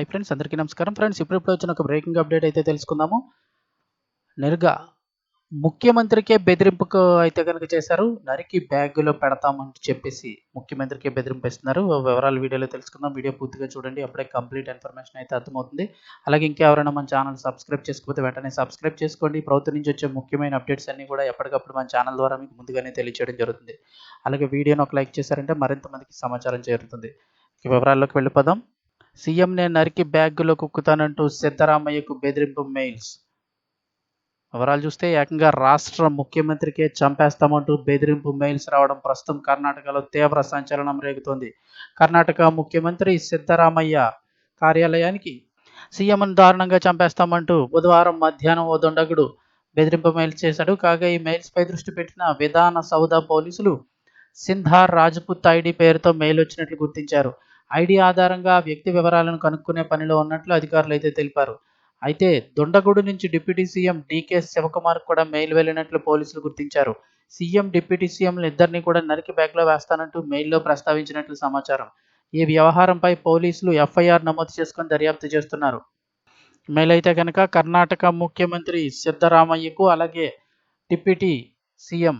Hi friends అందరికీ నమస్కారం. Friends ఇప్పుడిప్పుడు వచ్చిన ఒక బ్రేకింగ్ అప్డేట్ అయితే తెలుసుకుందాము. నేరుగా ముఖ్యమంత్రికే బెదిరింపుకు అయితే కనుక చేశారు. నరికి బ్యాగులో పెడతామని చెప్పేసి ముఖ్యమంత్రికే బెదిరింపు ఇస్తున్నారు వివరాలు వీడియోలో తెలుసుకుందాం. వీడియో పూర్తిగా చూడండి. అప్పుడే కంప్లీట్ ఇన్ఫర్మేషన్ అయితే అర్థమవుతుంది. అలాగే ఇంకెవరైనా మన ఛానల్ సబ్స్క్రైబ్ చేసుకోకపోతే వెంటనే సబ్స్క్రైబ్ చేసుకోండి. ప్రభుత్వం నుంచి వచ్చే ముఖ్యమైన అప్డేట్స్ అన్ని కూడా ఎప్పటికప్పుడు మన ఛానల్ ద్వారా మీకు ముందుగానే తెలియచేయడం జరుగుతుంది. అలాగే వీడియోని ఒక లైక్ చేశారంటే మరింత మందికి సమాచారం చేరుతుంది. వివరాల్లోకి వెళ్ళిపోదాం. సీఎంనే నరికి బ్యాగులో కుక్కుతానంటూ సిద్ధరామయ్యకు బెదిరింపు మెయిల్స్. వివరాలు చూస్తే ఏకంగా రాష్ట్ర ముఖ్యమంత్రికే చంపేస్తామంటూ బెదిరింపు మెయిల్స్ రావడం ప్రస్తుతం కర్ణాటకలో తీవ్ర సంచలనం రేగుతోంది. కర్ణాటక ముఖ్యమంత్రి సిద్ధరామయ్య కార్యాలయానికి సీఎంను దారుణంగా చంపేస్తామంటూ బుధవారం మధ్యాహ్నం ఓ దొండగుడు బెదిరింపు మెయిల్స్ చేశాడు. కాగా ఈ మెయిల్స్ పై దృష్టి పెట్టిన విధాన సౌద పోలీసులు సింధార్ రాజ్పుత్ ఐడి పేరుతో మెయిల్ వచ్చినట్లు గుర్తించారు. ఐడి ఆధారంగా వ్యక్తి వివరాలను కనుక్కునే పనిలో ఉన్నట్లు అధికారులు అయితే తెలిపారు. అయితే దొండగూడు నుంచి డిప్యూటీ సీఎం డీకే శివకుమార్ కూడా మెయిల్ వెళ్ళినట్లు పోలీసులు గుర్తించారు. సీఎం డిప్యూటీ సీఎంలు ఇద్దరిని కూడా నరికి బ్యాగ్లో వేస్తానంటూ మెయిల్లో ప్రస్తావించినట్లు సమాచారం. ఈ వ్యవహారంపై పోలీసులు ఎఫ్ఐఆర్ నమోదు చేసుకొని దర్యాప్తు చేస్తున్నారు. మెయిల్ అయితే కనుక కర్ణాటక ముఖ్యమంత్రి సిద్ధరామయ్యకు అలాగే డిప్యూటీ సీఎం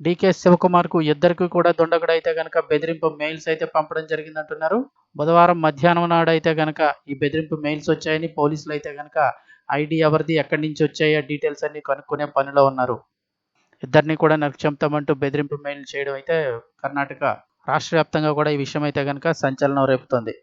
డీకే శివకుమార్కు ఇద్దరికి కూడా దుండగుడు అయితే కనుక బెదిరింపు మెయిల్స్ అయితే పంపడం జరిగిందంటున్నారు. బుధవారం మధ్యాహ్నం నాడు అయితే కనుక ఈ బెదిరింపు మెయిల్స్ వచ్చాయని పోలీసులు అయితే కనుక ఐడి ఎవరిది ఎక్కడి నుంచి వచ్చాయో డీటెయిల్స్ అన్ని కనుక్కునే పనిలో ఉన్నారు. ఇద్దరిని కూడా నరికి చంపుతామంటూ బెదిరింపు మెయిల్ చేయడం అయితే కర్ణాటక రాష్ట్ర వ్యాప్తంగా కూడా ఈ విషయం అయితే కనుక సంచలనం రేపుతోంది.